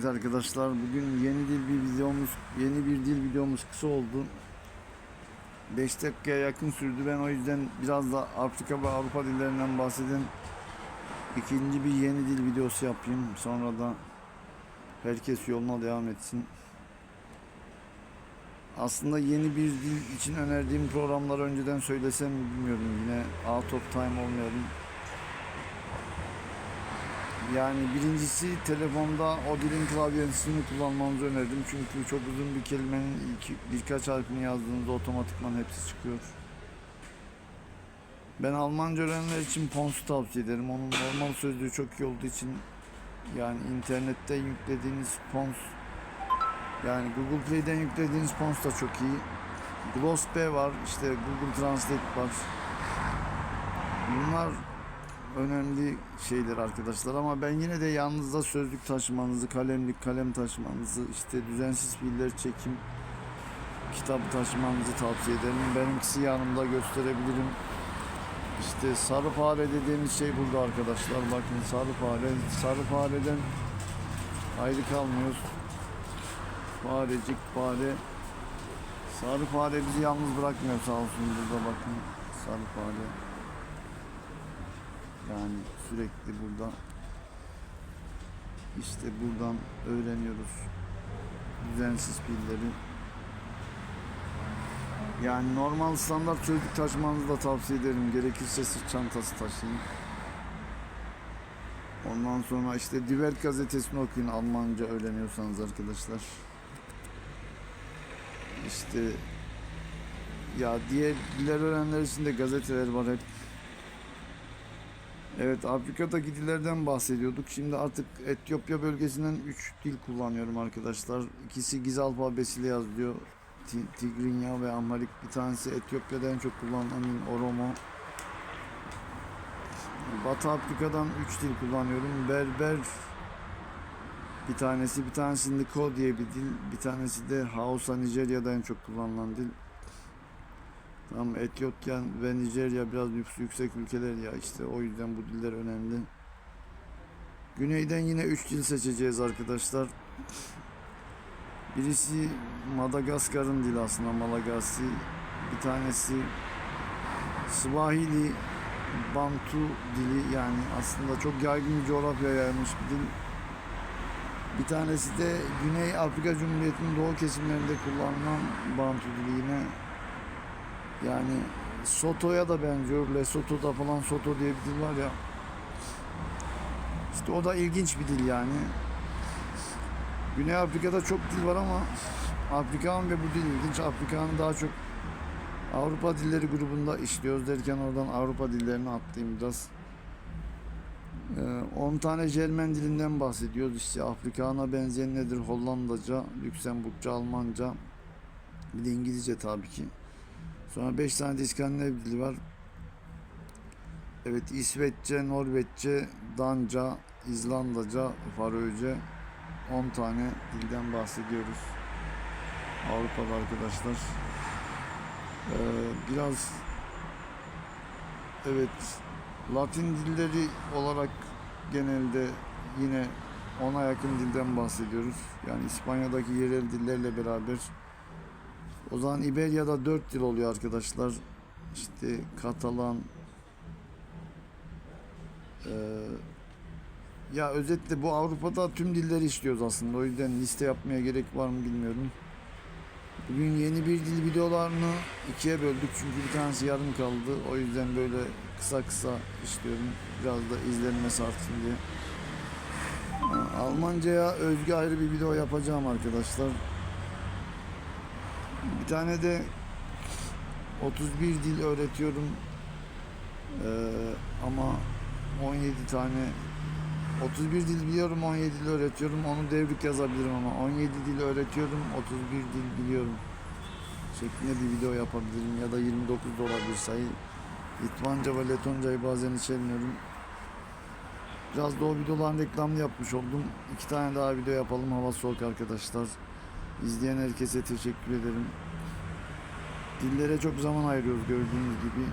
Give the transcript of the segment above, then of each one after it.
Evet arkadaşlar bugün yeni dil bir videomuz yeni bir dil videomuz kısa oldu. 5 dakikaya yakın sürdü. Ben o yüzden biraz da Afrika ve Avrupa dillerinden bahseden ikinci bir yeni dil videosu yapayım. Sonra da herkes yoluna devam etsin. Aslında yeni bir dil için önerdiğim programları önceden söylesem mi bilmiyorum. Yine out of time olmayalım. Yani birincisi telefonda o dilin klavyesini kullanmanızı öneririm. Çünkü çok uzun bir kelimenin ilk, birkaç harfini yazdığınızda otomatikman hepsi çıkıyor. Ben Almanca öğrenenler için Pons'u tavsiye ederim. Onun normal sözlüğü çok iyi olduğu için yani internette yüklediğiniz Pons yani Google Play'den yüklediğiniz Pons da çok iyi. Glossp var, işte Google Translate var. Bunlar önemli şeyler arkadaşlar ama ben yine de yanınızda sözlük taşımanızı, kalemlik kalem taşımanızı, işte düzensiz fiiller çekim kitabı taşımanızı tavsiye ederim. Benimkisi yanımda gösterebilirim. İşte sarı fare dediğimiz şey burada arkadaşlar. Bakın sarı fare. Sarı fareden ayrı kalmıyoruz. Farecik fare. Sarı fare bizi yalnız bırakmıyor sağ olsun burada bakın. Sarı fare. Yani sürekli burada işte buradan öğreniyoruz düzensiz pilleri. Yani normal standart sözlük taşımanızı da tavsiye ederim. Gerekirse sırt çantası taşıyın. Ondan sonra işte Die Welt gazetesini okuyun Almanca öğreniyorsanız arkadaşlar. İşte ya diğer diller öğrenenler için de gazeteler var hep. Evet Afrika'daki dillerden bahsediyorduk. Şimdi artık Etiyopya bölgesinden 3 dil kullanıyorum arkadaşlar. İkisi Giz alfabesiyle yazılıyor. Ti- Tigrinya ve Amharic. Bir tanesi Etiyopya'da en çok kullanılan Oromo. Batı Afrika'dan 3 dil kullanıyorum. Berber bir tanesi, bir tanesi Niko diye bir dil, bir tanesi de Hausa Nijerya'da en çok kullanılan dil. Tamam Etiyopya ve Nijerya biraz nüfusu yüksek ülkeler ya işte o yüzden bu diller önemli. Güneyden yine 3 dil seçeceğiz arkadaşlar. Birisi Madagaskar'ın dili aslında Malagasi. Bir tanesi Swahili Bantu dili yani aslında çok yaygın bir coğrafyaya yayılmış bir dil. Bir tanesi de Güney Afrika Cumhuriyeti'nin doğu kesimlerinde kullanılan Bantu dili yine yani Soto'ya da benziyor. Lesotho'da falan Soto diye bir dil var ya. İşte o da ilginç bir dil yani. Güney Afrika'da çok dil var ama Afrikan ve bu dil ilginç. Afrika'nın daha çok Avrupa dilleri grubunda işliyoruz derken oradan Avrupa dillerini atlayayım biraz. Ee, 10 tane Jermen dilinden bahsediyoruz. İşte Afrikana benzeyen nedir? Hollandaca, Lüksemburgca, Almanca, bir de İngilizce tabii ki. Sonra 5 tane de İskandinav dili var. Evet İsveççe, Norveççe, Danca, İzlandaca, Faroece 10 tane dilden bahsediyoruz. Avrupa'da arkadaşlar. Ee, biraz evet Latin dilleri olarak genelde yine ona yakın dilden bahsediyoruz. Yani İspanya'daki yerel dillerle beraber o zaman İberya'da dört dil oluyor arkadaşlar. İşte Katalan eee, ya özetle bu Avrupa'da tüm dilleri işliyoruz aslında. O yüzden liste yapmaya gerek var mı bilmiyorum. Bugün yeni bir dil videolarını ikiye böldük çünkü bir tanesi yarım kaldı. O yüzden böyle kısa kısa işliyorum. Biraz da izlenmesi artsın diye. Almanca'ya özgü ayrı bir video yapacağım arkadaşlar. Bir tane de 31 dil öğretiyorum. Ee, ama 17 tane 31 dil biliyorum 17 dil öğretiyorum. Onu devrik yazabilirim ama 17 dil öğretiyorum 31 dil biliyorum. Şeklinde bir video yapabilirim ya da 29 da olabilir sayı. Litvanca ve Letoncayı bazen içermiyorum. Biraz da o videoların reklamını yapmış oldum. İki tane daha video yapalım hava soğuk arkadaşlar. İzleyen herkese teşekkür ederim. Dillere çok zaman ayırıyoruz gördüğünüz gibi.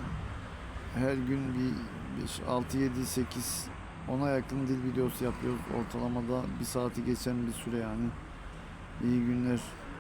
Her gün bir 6 7 8 Ona yakın dil videosu yapıyoruz. Ortalamada bir saati geçen bir süre yani. İyi günler.